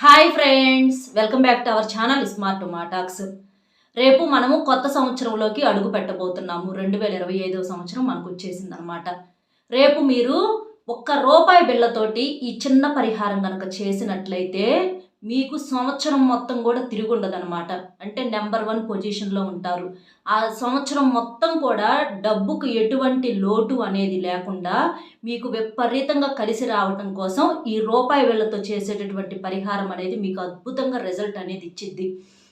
Hi friends welcome back to our channel smart మాటాక్స్ రేపు మనము కొత్త సంవత్సరంలోకి అడుగు పెట్టబోతున్నాము. రెండు వేల ఇరవై ఐదవ సంవత్సరం మనకు వచ్చేసిందనమాట రేపు మీరు ఒక్క రూపాయి బిళ్ళతోటి ఈ చిన్న పరిహారం కనుక చేసినట్లయితే మీకు సంవత్సరం మొత్తం కూడా తిరిగి ఉండదనమాట అంటే నెంబర్ వన్ పొజిషన్లో ఉంటారు. ఆ సంవత్సరం మొత్తం కూడా డబ్బుకు ఎటువంటి లోటు అనేది లేకుండా మీకు విపరీతంగా కలిసి రావటం కోసం ఈ రూపాయి వేళ్ళతో చేసేటటువంటి పరిహారం అనేది మీకు అద్భుతంగా రిజల్ట్ అనేది ఇచ్చిద్ది.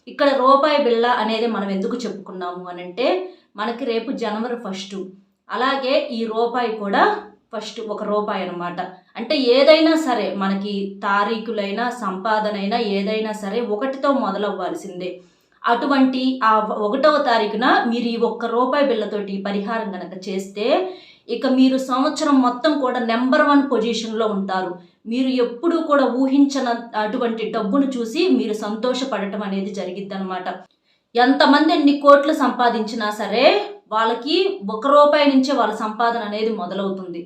ఇక్కడ రూపాయి బిళ్ళ అనేది మనం ఎందుకు చెప్పుకున్నాము అని అంటే మనకి రేపు జనవరి ఫస్ట్. అలాగే ఈ రూపాయి కూడా ఫస్ట్ ఒక రూపాయి అనమాట అంటే ఏదైనా సరే మనకి తారీఖులైనా సంపాదనైనా ఏదైనా సరే ఒకటితో మొదలవ్వాల్సిందే. అటువంటి ఆ ఒకటవ తారీఖున మీరు ఈ ఒక్క రూపాయి బిళ్ళతోటి పరిహారం కనుక చేస్తే ఇక మీరు సంవత్సరం మొత్తం కూడా నెంబర్ వన్ పొజిషన్లో ఉంటారు. మీరు ఎప్పుడూ కూడా ఊహించన అటువంటి డబ్బును చూసి మీరు సంతోషపడటం అనేది జరిగిద్ది అనమాట ఎంతమంది ఎన్ని కోట్లు సంపాదించినా సరే వాళ్ళకి ఒక రూపాయి నుంచే వాళ్ళ సంపాదన అనేది మొదలవుతుంది.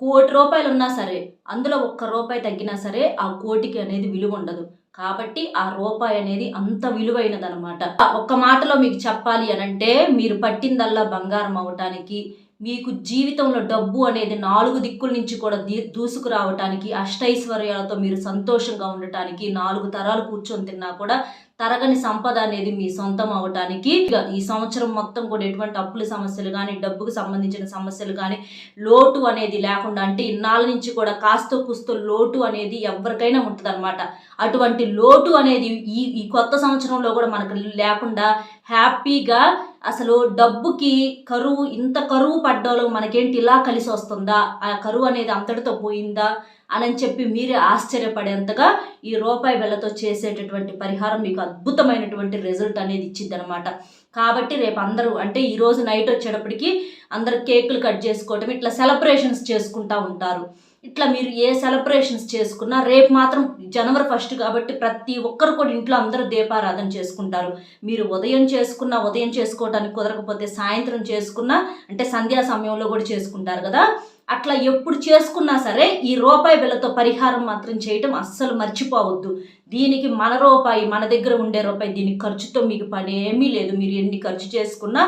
కోటి రూపాయలు ఉన్నా సరే అందులో ఒక్క రూపాయి తగ్గినా సరే ఆ కోటికి అనేది విలువ ఉండదు. కాబట్టి ఆ రూపాయి అనేది అంత విలువైనదనమాట ఒక్క మాటలో మీకు చెప్పాలి అనంటే మీరు పట్టిందల్లా బంగారం అవటానికి మీకు జీవితంలో డబ్బు అనేది నాలుగు దిక్కుల నుంచి కూడా దీ దూసుకురావటానికి అష్టైశ్వర్యాలతో మీరు సంతోషంగా ఉండటానికి నాలుగు తరాలు కూర్చొని తిన్నా కూడా తరగని సంపద అనేది మీ సొంతం అవటానికి. ఇక ఈ సంవత్సరం మొత్తం కూడా ఎటువంటి అప్పుల సమస్యలు కానీ డబ్బుకు సంబంధించిన సమస్యలు కానీ లోటు అనేది లేకుండా అంటే ఇన్నాళ్ళ నుంచి కూడా కాస్త కుస్తో లోటు అనేది ఎవరికైనా ఉంటుంది అటువంటి లోటు అనేది ఈ ఈ కొత్త సంవత్సరంలో కూడా మనకు లేకుండా హ్యాపీగా అసలు డబ్బుకి కరువు ఇంత కరువు పడ్డాలో మనకేంటి ఇలా కలిసి వస్తుందా ఆ కరువు అనేది అంతటితో పోయిందా? అని చెప్పి మీరే ఆశ్చర్యపడేంతగా ఈ రూపాయి వెళ్ళతో చేసేటటువంటి పరిహారం మీకు అద్భుతమైనటువంటి రిజల్ట్ అనేది ఇచ్చిందనమాట కాబట్టి రేపు అందరూ అంటే ఈరోజు నైట్ వచ్చేటప్పటికి అందరు కేకులు కట్ చేసుకోవటం ఇట్లా సెలబ్రేషన్స్ చేసుకుంటా ఉంటారు. ఇట్లా మీరు ఏ సెలబ్రేషన్స్ చేసుకున్నా రేపు మాత్రం జనవరి ఫస్ట్ కాబట్టి ప్రతి ఒక్కరు కూడా ఇంట్లో అందరూ దీపారాధన చేసుకుంటారు. మీరు ఉదయం చేసుకున్నా ఉదయం చేసుకోవడానికి కుదరకపోతే సాయంత్రం చేసుకున్నా అంటే సంధ్యా సమయంలో కూడా చేసుకుంటారు కదా. అట్లా ఎప్పుడు చేసుకున్నా సరే ఈ రూపాయి బిళ్ళతో పరిహారం మాత్రం చేయటం అస్సలు మర్చిపోవద్దు. దీనికి మన రూపాయి మన దగ్గర ఉండే రూపాయి దీనికి ఖర్చుతో మీకు పని ఏమీ లేదు. మీరు ఎన్ని ఖర్చు చేసుకున్నా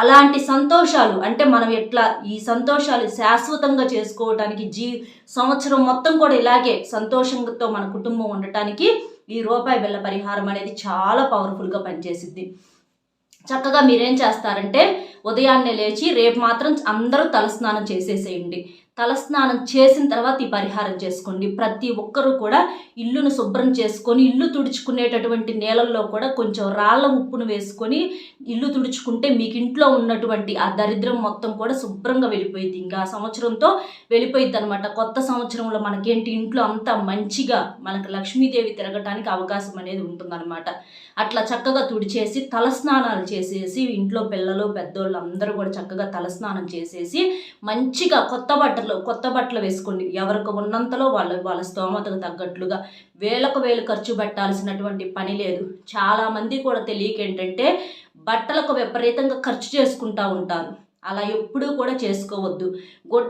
అలాంటి సంతోషాలు అంటే మనం ఎట్లా ఈ సంతోషాలు శాశ్వతంగా చేసుకోవటానికి జీ సంవత్సరం మొత్తం కూడా ఇలాగే సంతోషంతో మన కుటుంబం ఉండటానికి ఈ రూపాయి బిళ్ళ పరిహారం అనేది చాలా పవర్ఫుల్గా పనిచేసిద్ది. చక్కగా మీరేం చేస్తారంటే ఉదయాన్నే లేచి రేపు మాత్రం అందరూ తలస్నానం చేసేసేయండి. తలస్నానం చేసిన తర్వాత ఈ పరిహారం చేసుకోండి. ప్రతి ఒక్కరూ కూడా ఇల్లును శుభ్రం చేసుకొని ఇల్లు తుడుచుకునేటటువంటి నేలల్లో కూడా కొంచెం రాళ్ళ ఉప్పును వేసుకొని ఇల్లు తుడుచుకుంటే మీకు ఇంట్లో ఉన్నటువంటి ఆ దరిద్రం మొత్తం కూడా శుభ్రంగా వెళ్ళిపోయింది ఇంకా సంవత్సరంతో వెళ్ళిపోయింది అనమాట కొత్త సంవత్సరంలో మనకేంటి? ఇంట్లో అంతా మంచిగా మనకు లక్ష్మీదేవి తిరగటానికి అవకాశం అనేది ఉంటుందన్నమాట. అట్లా చక్కగా తుడిచేసి తలస్నానాలు చేసేసి ఇంట్లో పిల్లలు పెద్దోళ్ళు అందరూ కూడా చక్కగా తలస్నానం చేసేసి మంచిగా కొత్త బట్టలు కొత్త బట్టలు వేసుకోండి. ఎవరికి ఉన్నంతలో వాళ్ళ వాళ్ళ స్తోమతకు తగ్గట్లుగా వేలకు వేలు ఖర్చు పెట్టాల్సినటువంటి పని లేదు. చాలామంది కూడా తెలియక ఏంటంటే బట్టలకు విపరీతంగా ఖర్చు చేసుకుంటూ ఉంటారు. అలా ఎప్పుడూ కూడా చేసుకోవద్దు.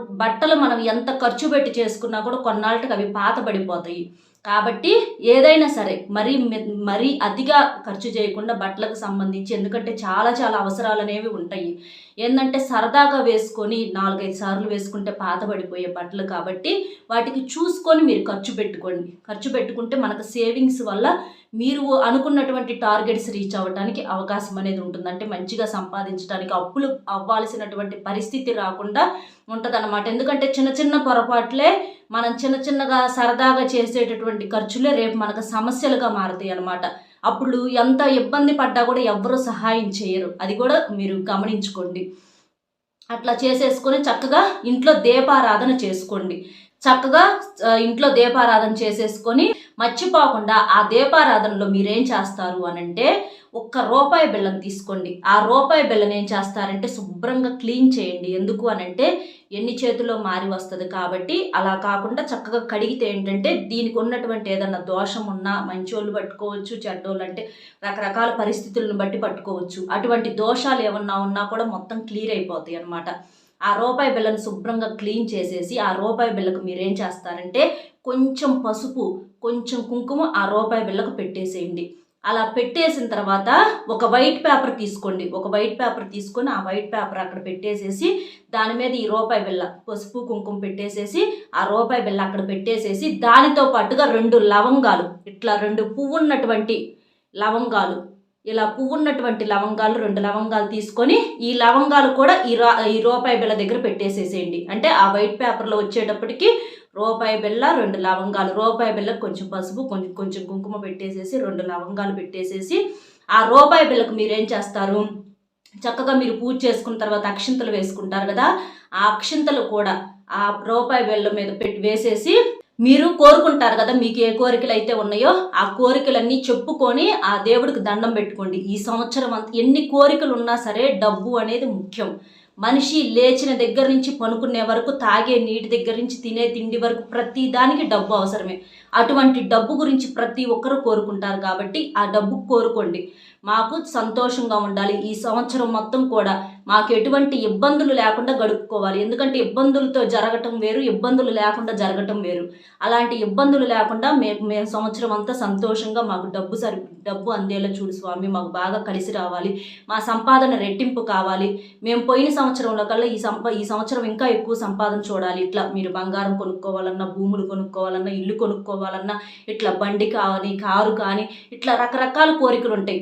బట్టలు మనం ఎంత ఖర్చు పెట్టి చేసుకున్నా కూడా కొన్నాళ్ళకి అవి పాత పడిపోతాయి. కాబట్టి ఏదైనా సరే మరీ మె- మరీ అతిగా ఖర్చు చేయకుండా బట్టలకు సంబంధించి ఎందుకంటే చాలా చాలా అవసరాలు అనేవి ఉంటాయి. ఏంటంటే సరదాగా వేసుకొని నాలుగైదు సార్లు వేసుకుంటే పాతబడిపోయే బట్టలు కాబట్టి వాటికి చూసుకొని మీరు ఖర్చు పెట్టుకోండి. ఖర్చు పెట్టుకుంటే మనకు సేవింగ్స్ వల్ల మీరు అనుకున్నటువంటి టార్గెట్స్ రీచ్ అవ్వడానికి అవకాశం అనేది ఉంటుంది. అంటే మంచిగా సంపాదించడానికి అప్పులు అవ్వాల్సినటువంటి పరిస్థితి రాకుండా ఉంటుందన్నమాట. ఎందుకంటే చిన్న చిన్న పొరపాట్లే మనం చిన్న చిన్నగా సరదాగా చేసేటటువంటి ఖర్చులే రేపు మనకు సమస్యలుగా మారుతాయి అన్నమాట అప్పుడు ఎంత ఇబ్బంది పడ్డా కూడా ఎవ్వరూ సహాయం చేయరు. అది కూడా మీరు గమనించుకోండి. అట్లా చేసేసుకొని చక్కగా ఇంట్లో దీపారాధన చేసుకోండి. చక్కగా ఇంట్లో దీపారాధన చేసేసుకొని మర్చిపోకుండా ఆ దీపారాధనలో మీరేం చేస్తారు అనంటే ఒక్క రూపాయి బెల్లం తీసుకోండి. ఆ రూపాయి బెల్లం ఏం చేస్తారంటే శుభ్రంగా క్లీన్ చేయండి. ఎందుకు అని అంటే ఎన్ని చేతుల్లో మారి వస్తుంది కాబట్టి అలా కాకుండా చక్కగా కడిగితే ఏంటంటే దీనికి ఉన్నటువంటి ఏదన్నా దోషం ఉన్నా మంచోళ్ళు పట్టుకోవచ్చు చెడ్డోళ్ళు అంటే రకరకాల పరిస్థితులను బట్టి పట్టుకోవచ్చు. అటువంటి దోషాలు ఏమన్నా ఉన్నా కూడా మొత్తం క్లియర్ అయిపోతాయి అన్నమాట. ఆ రూపాయి బిళ్ళను శుభ్రంగా క్లీన్ చేసేసి ఆ రూపాయి బిళ్ళకు మీరేం చేస్తారంటే కొంచెం పసుపు కొంచెం కుంకుమ ఆ రూపాయి బిళ్ళకు పెట్టేసేయండి. అలా పెట్టేసిన తర్వాత ఒక వైట్ పేపర్ తీసుకోండి. ఒక వైట్ పేపర్ తీసుకొని ఆ వైట్ పేపర్ అక్కడ పెట్టేసేసి దాని మీద ఈ రూపాయి బిళ్ళ పసుపు కుంకుమ పెట్టేసేసి ఆ రూపాయి బిళ్ళ అక్కడ పెట్టేసేసి దానితో పాటుగా రెండు లవంగాలు ఇట్లా రెండు పువ్వు ఉన్నటువంటి లవంగాలు ఇలా పువ్వు ఉన్నటువంటి లవంగాలు రెండు లవంగాలు తీసుకొని ఈ లవంగాలు కూడా ఈ రా ఈ రూపాయి బిళ్ళ దగ్గర పెట్టేసేసేయండి. అంటే ఆ వైట్ పేపర్లో వచ్చేటప్పటికి రూపాయి బిళ్ళ రెండు లవంగాలు. రూపాయి బిళ్ళకు కొంచెం పసుపు కొంచెం కొంచెం కుంకుమ పెట్టేసేసి రెండు లవంగాలు పెట్టేసేసి ఆ రూపాయి బిళ్ళకు మీరేం చేస్తారు? చక్కగా మీరు పూజ చేసుకున్న తర్వాత అక్షింతలు వేసుకుంటారు కదా ఆ అక్షింతలు కూడా ఆ రూపాయి బిళ్ళ మీద పెట్టి వేసేసి మీరు కోరుకుంటారు కదా మీకు ఏ కోరికలు అయితే ఉన్నాయో ఆ కోరికలన్నీ చెప్పుకొని ఆ దేవుడికి దండం పెట్టుకోండి. ఈ సంవత్సరం అంత ఎన్ని కోరికలు ఉన్నా సరే డబ్బు అనేది ముఖ్యం. మనిషి లేచిన దగ్గర నుంచి పనుకునే వరకు తాగే నీటి దగ్గర నుంచి తినే తిండి వరకు ప్రతి దానికి డబ్బు అవసరమే. అటువంటి డబ్బు గురించి ప్రతి ఒక్కరూ కోరుకుంటారు కాబట్టి ఆ డబ్బు కోరుకోండి. మాకు సంతోషంగా ఉండాలి. ఈ సంవత్సరం మొత్తం కూడా మాకు ఎటువంటి ఇబ్బందులు లేకుండా గడుపుకోవాలి. ఎందుకంటే ఇబ్బందులతో జరగటం వేరు ఇబ్బందులు లేకుండా జరగటం వేరు. అలాంటి ఇబ్బందులు లేకుండా మేము మేము సంవత్సరం అంతా సంతోషంగా మాకు డబ్బు సరి డబ్బు అందేలా చూడు స్వామి మాకు బాగా కలిసి రావాలి. మా సంపాదన రెట్టింపు కావాలి. మేము పోయిన సంవత్సరంలో కల్లా ఈ సంప ఈ సంవత్సరం ఇంకా ఎక్కువ సంపాదన చూడాలి. ఇట్లా మీరు బంగారం కొనుక్కోవాలన్నా భూములు కొనుక్కోవాలన్నా ఇల్లు కొనుక్కోవాలన్నా ఇట్లా బండి కానీ కారు కానీ ఇట్లా రకరకాల కోరికలు ఉంటాయి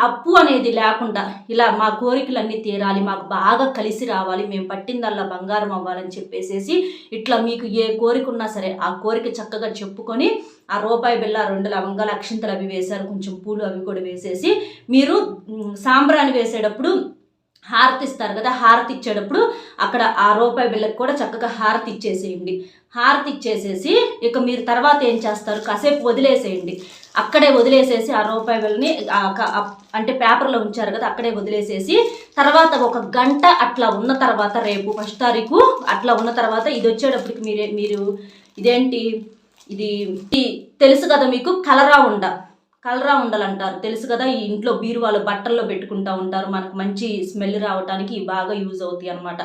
అప్పు అనేది లేకుండా ఇలా మా కోరికలన్నీ తీరాలి మాకు బాగా కలిసి రావాలి మేము పట్టిందల్లా బంగారం అవ్వాలని చెప్పేసేసి ఇట్లా మీకు ఏ కోరిక ఉన్నా సరే ఆ కోరిక చక్కగా చెప్పుకొని ఆ రూపాయి బిళ్ళ రెండు లవంగాలు అక్షింతలు అవి వేశారు కొంచెం పూలు అవి కూడా వేసేసి మీరు సాంబ్రాన్ని వేసేటప్పుడు హారతి ఇస్తారు కదా హారతి ఇచ్చేటప్పుడు అక్కడ ఆ రూపాయి బిళ్ళకి కూడా చక్కగా హారతి ఇచ్చేసేయండి హారతి ఇచ్చేసేసి ఇక మీరు తర్వాత ఏం చేస్తారు? కాసేపు వదిలేసేయండి. అక్కడే వదిలేసేసి ఆ రూపాయి బిళ్ళని అంటే పేపర్లో ఉంచారు కదా అక్కడే వదిలేసేసి తర్వాత ఒక గంట అట్లా ఉన్న తర్వాత రేపు ఫస్ట్ తారీఖు అట్లా ఉన్న తర్వాత ఇది వచ్చేటప్పటికి మీరే మీరు ఇదేంటి? ఇది తెలుసు కదా మీకు కలరా ఉండ. కలరా ఉండాలంటారు. తెలుసు కదా ఈ ఇంట్లో బీరువాలు బట్టల్లో పెట్టుకుంటా ఉంటారు. మనకు మంచి స్మెల్ రావడానికి బాగా యూజ్ అవుతాయి అనమాట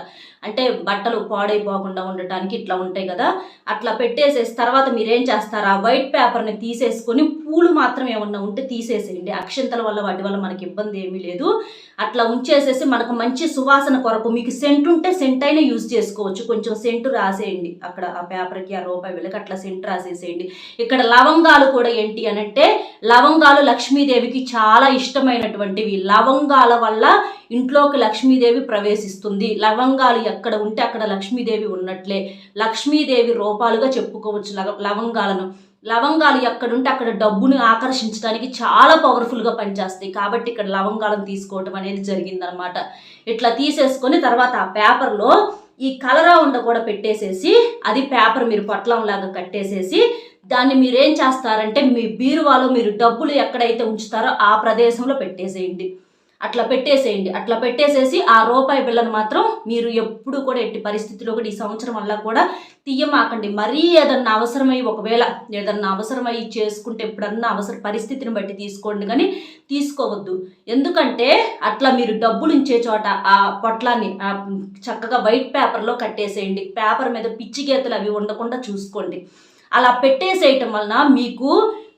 అంటే బట్టలు పాడైపోకుండా ఉండటానికి ఇట్లా ఉంటాయి కదా. అట్లా పెట్టేసేసి తర్వాత మీరేం చేస్తారు? ఆ వైట్ పేపర్ని తీసేసుకొని పూలు మాత్రం ఏమన్నా ఉంటే తీసేసేయండి. అక్షంతల వల్ల వాటి వల్ల మనకి ఇబ్బంది ఏమీ లేదు. అట్లా ఉంచేసేసి మనకు మంచి సువాసన కొరకు మీకు సెంట్ ఉంటే సెంట్ అయినా యూజ్ చేసుకోవచ్చు. కొంచెం సెంటు రాసేయండి. అక్కడ ఆ పేపర్కి ఆ రూపాయి వెళ్ళకి అట్లా సెంట్ రాసేసేయండి. ఇక్కడ లవంగాలు కూడా ఏంటి అనంటే లవంగాలు లక్ష్మీదేవికి చాలా ఇష్టమైనటువంటివి లవంగాల వల్ల ఇంట్లోకి లక్ష్మీదేవి ప్రవేశిస్తుంది. లవంగాలు ఎక్కడ ఉంటే అక్కడ లక్ష్మీదేవి ఉన్నట్లే. లక్ష్మీదేవి రూపాలుగా చెప్పుకోవచ్చు లవంగాలను. లవంగాలు ఎక్కడుంటే అక్కడ డబ్బుని ఆకర్షించడానికి చాలా పవర్ఫుల్గా పనిచేస్తాయి. కాబట్టి ఇక్కడ లవంగాలను తీసుకోవటం అనేది జరిగిందనమాట. ఇట్లా తీసేసుకొని తర్వాత ఆ పేపర్లో ఈ కలరా ఉండ కూడా పెట్టేసేసి అది పేపర్ మీరు పొట్లంలాగా కట్టేసేసి దాన్ని మీరేం చేస్తారంటే మీ బీరువాలో మీరు డబ్బులు ఎక్కడైతే ఉంచుతారో ఆ ప్రదేశంలో పెట్టేసేయండి. అట్లా పెట్టేసేయండి. అట్లా పెట్టేసేసి ఆ రూపాయి బిళ్ళను మాత్రం మీరు ఎప్పుడు కూడా ఎట్టి పరిస్థితిలో కూడా ఈ సంవత్సరం వల్ల కూడా తీయమాకండి. మరీ ఏదన్నా అవసరమై ఒకవేళ ఏదన్నా అవసరమై చేసుకుంటే ఎప్పుడన్నా అవసర పరిస్థితిని బట్టి తీసుకోండి కానీ తీసుకోవద్దు. ఎందుకంటే అట్లా మీరు డబ్బులు ఉంచే చోట ఆ పొట్లాన్ని చక్కగా వైట్ పేపర్లో కట్టేసేయండి. పేపర్ మీద పిచ్చి గీతలు అవి ఉండకుండా చూసుకోండి. అలా పెట్టేసేయటం వలన మీకు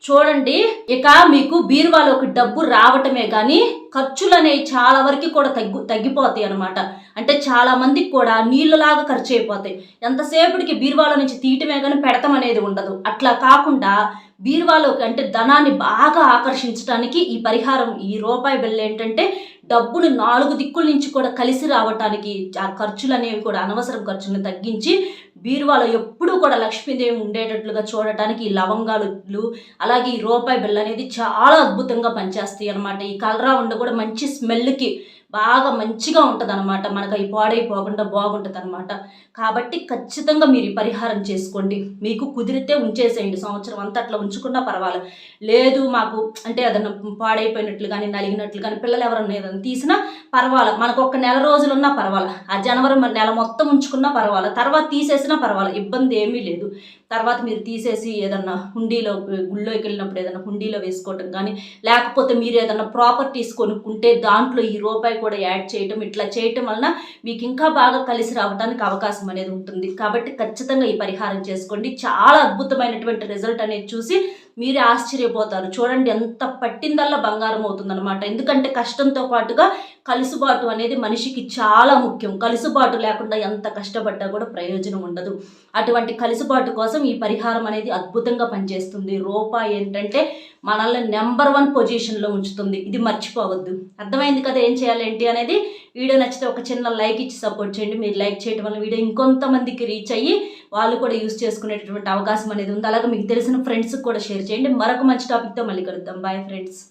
చూడండి ఇక మీకు బీరువాలోకి డబ్బు రావటమే కానీ ఖర్చులు అనేవి చాలా వరకు కూడా తగ్గు తగ్గిపోతాయి అనమాట అంటే చాలా మందికి కూడా నీళ్ళలాగా ఖర్చు అయిపోతాయి ఎంతసేపటికి బీరువాలో నుంచి తీయటమే కానీ పెడతాం అనేది ఉండదు. అట్లా కాకుండా బీరువాలోకి అంటే ధనాన్ని బాగా ఆకర్షించడానికి ఈ పరిహారం ఈ రూపాయి బిల్లు ఏంటంటే డబ్బును నాలుగు దిక్కుల నుంచి కూడా కలిసి రావటానికి ఆ ఖర్చులు అనేవి కూడా అనవసరం ఖర్చులను తగ్గించి బీరువాలో ఎప్పుడూ కూడా లక్ష్మీదేవి ఉండేటట్లుగా చూడటానికి ఈ లవంగాలు అలాగే ఈ రూపాయి బిళ్ళ అనేది చాలా అద్భుతంగా పనిచేస్తాయి అనమాట ఈ కలరా ఉండ కూడా మంచి స్మెల్కి బాగా మంచిగా ఉంటుంది అనమాట మనకు అవి పాడైపోకుండా బాగుంటుంది అనమాట కాబట్టి ఖచ్చితంగా మీరు పరిహారం చేసుకోండి. మీకు కుదిరితే ఉంచేసేయండి. సంవత్సరం అంతా అట్లా ఉంచుకున్నా పర్వాలేదు లేదు మాకు అంటే ఏదన్నా పాడైపోయినట్లు కానీ నలిగినట్లు కానీ పిల్లలు ఎవరన్నా ఏదైనా తీసినా పర్వాలే. మనకు ఒక నెల రోజులు ఉన్నా పర్వాలే. ఆ జనవరి నెల మొత్తం ఉంచుకున్నా పర్వాలే. తర్వాత తీసేసినా పర్వాలే. ఇబ్బంది ఏమీ లేదు. తర్వాత మీరు తీసేసి ఏదన్నా హుండీలో గుళ్ళోకి వెళ్ళినప్పుడు ఏదైనా హుండీలో వేసుకోవటం కానీ లేకపోతే మీరు ఏదైనా ప్రాపర్టీస్ కొనుక్కుంటే దాంట్లో ఈ రూపాయి కూడా యాడ్ చేయటం ఇట్లా చేయటం వలన మీకు ఇంకా బాగా కలిసి రావడానికి అవకాశం అనేది ఉంటుంది. కాబట్టి ఖచ్చితంగా ఈ పరిహారం చేసుకోండి. చాలా అద్భుతమైనటువంటి రిజల్ట్ అనేది చూసి మీరే ఆశ్చర్యపోతారు. చూడండి ఎంత పట్టిందల్లా బంగారం అవుతుందన్నమాట. ఎందుకంటే కష్టంతో పాటుగా కలుసుబాటు అనేది మనిషికి చాలా ముఖ్యం. కలుసుబాటు లేకుండా ఎంత కష్టపడ్డా కూడా ప్రయోజనం ఉండదు. అటువంటి కలుసుబాటు కోసం ఈ పరిహారం అనేది అద్భుతంగా పనిచేస్తుంది. రూపాయి ఏంటంటే మనల్ని నెంబర్ వన్ పొజిషన్లో ఉంచుతుంది. ఇది మర్చిపోవద్దు. అర్థమైంది కదా ఏం చేయాలి ఏంటి అనేది? వీడియో నచ్చితే ఒక చిన్న లైక్ ఇచ్చి సపోర్ట్ చేయండి. మీరు లైక్ చేయడం వల్ల వీడియో ఇంకొంతమందికి రీచ్ అయ్యి వాళ్ళు కూడా యూస్ చేసుకునేటటువంటి అవకాశం అనేది ఉంది. అలాగే మీకు తెలిసిన ఫ్రెండ్స్కి కూడా షేర్ చేయండి. మరొక మంచి టాపిక్తో మళ్ళీ కలుద్దాం. Bye friends.